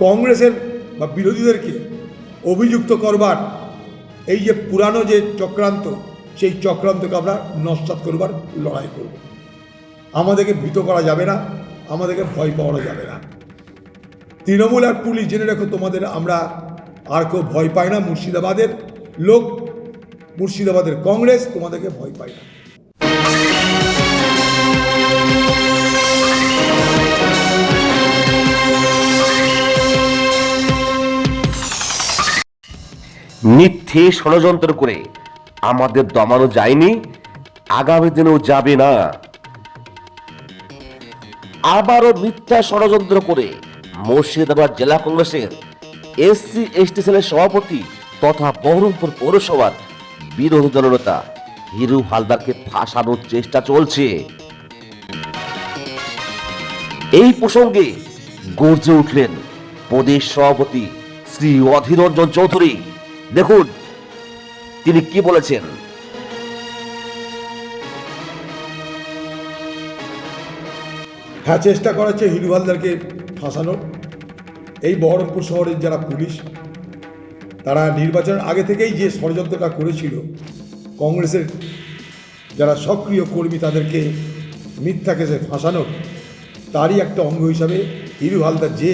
কংগ্রেসের বা বিরোধীদেরকে অভিযুক্ত করবার এই যে পুরানো যে চক্রান্ত, সেই চক্রান্তকে আমরা নস্বাত করবার লড়াই করব। আমাদেরকে ভীত করা যাবে না, আমাদেরকে ভয় পাওয়ানো যাবে না। তৃণমূল আর পুলিশ জেনে রাখো তোমাদের, আমরা আর কেউ ভয় পাই না মুর্শিদাবাদের লোক। মুর্শিদাবাদের কংগ্রেস তোমাদেরকে ভয় পায় না। মিথ্যে ষড়যন্ত্র করে আমাদের দমানো যায়নি, আগামী দিনেও যাবে না। আবারও মিথ্যা ষড়যন্ত্র করে মুর্শিদাবাদ জেলা কংগ্রেসের এসসি, এসটি সেলের সভাপতি তথা বহরমপুর পৌরসভার বিরোধী দলনেতা হিরু হালদারকে ফাঁসানোর চেষ্টা চলছে। এই প্রসঙ্গে গর্জে উঠলেন প্রদেশ সভাপতি শ্রী অধীর রঞ্জন চৌধুরী। দেখুন, তিনি কি বলেছেন? হ্যাঁ চেষ্টা করা হচ্ছে হিরু হালদারকে ফাঁসানোর এই বহরমপুর শহরের যারা পুলিশ, তারা নির্বাচনের আগে থেকেই যে ষড়যন্ত্রটা করেছিল, কংগ্রেসের যারা সক্রিয় কর্মী তাদেরকে মিথ্যা কেসে ফাঁসানোর তারই একটা অঙ্গ হিসাবে হিরু হালদার যে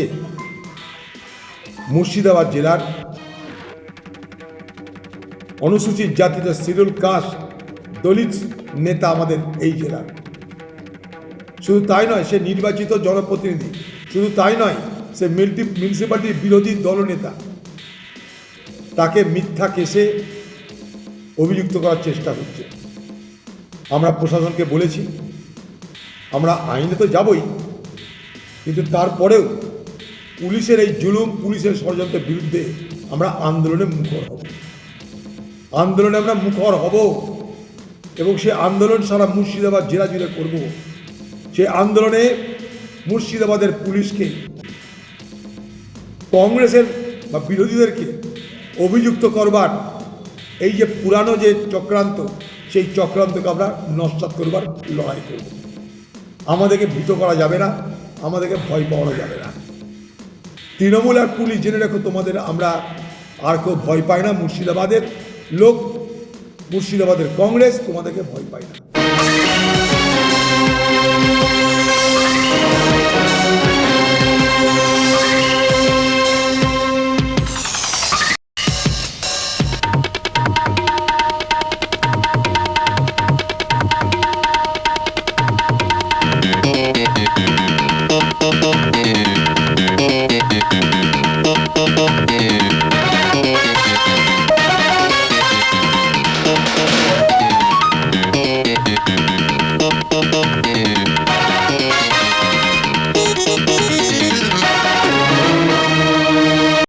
মুর্শিদাবাদ জেলার অনুসূচিত জাতিতে শিরুল কাস দলিত নেতা আমাদের এই জেলার। শুধু তাই নয়, সে নির্বাচিত জনপ্রতিনিধি। শুধু তাই নয়, সে মিল্টি মিউনিসিপ্যালিটির বিরোধী দলনেতা। তাকে মিথ্যা কেসে অভিযুক্ত করার চেষ্টা হচ্ছে আমরা প্রশাসনকে বলেছি, আমরা আইনে তো যাবই, কিন্তু তারপরেও পুলিশের এই জুলুম, পুলিশের ষড়যন্ত্রের বিরুদ্ধে আমরা আন্দোলনে মুখর হব। আন্দোলনে আমরা মুখর হব এবং সে আন্দোলন সারা মুর্শিদাবাদ জেলা জুড়ে করব। সেই আন্দোলনে মুর্শিদাবাদের পুলিশকে, কংগ্রেসের বা বিরোধীদেরকে অভিযুক্ত করবার এই যে পুরানো যে চক্রান্ত, সেই চক্রান্তকে আমরা নস্বাত করবার লড়াই করব। আমাদেরকে ভীত করা যাবে না, আমাদেরকে ভয় পাওয়ানো যাবে না। তৃণমূল আর পুলিশ জেনে রাখো তোমাদের, আমরা আর কেউ ভয় পাই না মুর্শিদাবাদের। লোক মুর্শিদাবাদের কংগ্রেস তোমাদেরকে ভয় পায় না।